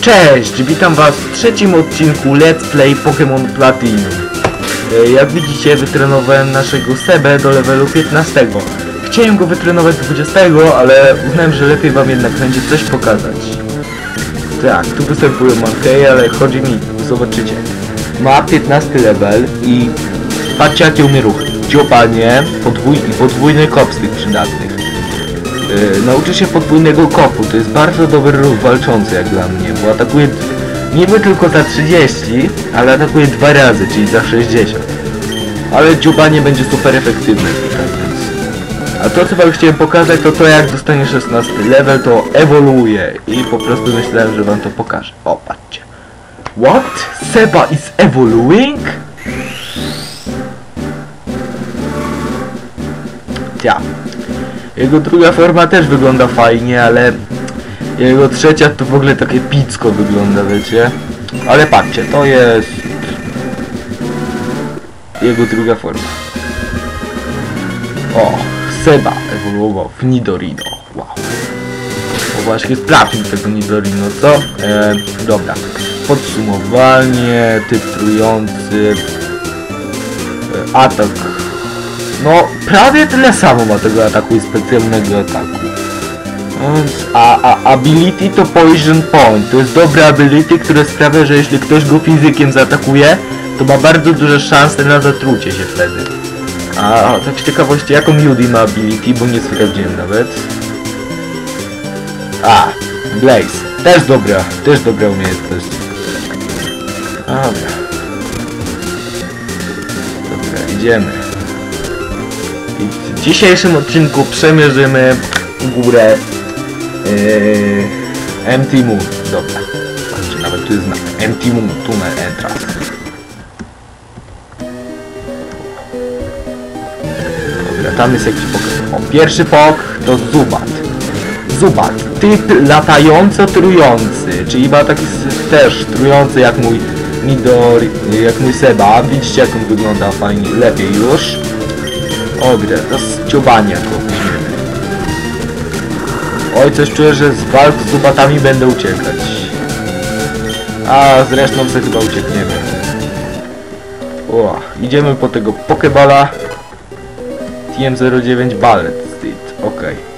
Cześć, witam was w trzecim odcinku Let's Play Pokémon Platinum. E, Jak widzicie, wytrenowałem naszego Sebę do levelu 15. Chciałem go wytrenować 20, ale uznałem, że lepiej wam jednak będzie coś pokazać. Tak, tu występują Mankey, ale chodzi mi, zobaczycie. Ma 15 level i patrzcie jakie umie ruchy. Dziobanie podwój i podwójny kop z tych przydatnych. Yy, nauczy się podwójnego kopu, to jest bardzo dobry ruch walczący jak dla mnie, bo atakuje niby tylko za 30, ale atakuje dwa razy, czyli za 60. Ale dziubanie będzie super efektywne tutaj, więc... A to co wam chciałem pokazać to to jak dostanie 16 level to ewoluuje i po prostu myślałem, że wam to pokażę. O, patrzcie. What? Seba is evoluing? Ja. Jego druga forma też wygląda fajnie, ale jego trzecia to w ogóle takie picko wygląda, wiecie? Ale patrzcie, to jest jego druga forma. O, Seba ewoluował w Nidorino. Wow. O właśnie, sprawdźmy tego Nidorino, co? E, dobra. Podsumowanie, typ trujący, e, atak no, prawie tyle samo ma tego ataku i specjalnego ataku. Więc, A, a ability to Poison Point. To jest dobre ability, które sprawia, że jeśli ktoś go fizykiem zaatakuje, to ma bardzo duże szanse na zatrucie się wtedy. A tak z ciekawości, jaką Judy ma ability, bo nie sprawdziłem nawet. A, Blaze. Też dobra, też dobra umiejętność. Dobra. Dobra, idziemy. W dzisiejszym odcinku przemierzymy górę yy, Empty Moon. Dobra. Patrzcie, nawet tu jest znak. Empty Moon, tunel entrance. Dobra, tam jest jakiś pok. O, pierwszy pok to Zubat. Zubat, typ latająco-trujący, czyli ma taki też trujący jak mój Midori, jak mój Seba. Widzicie jak on wygląda fajnie, lepiej już. Ogre, to z dziobania go weźmiemy. Oj, coś czuję, że z walk z zubatami będę uciekać. A zresztą sobie chyba uciekniemy. O, idziemy po tego Pokeballa. TM09 Ballet Street, okej.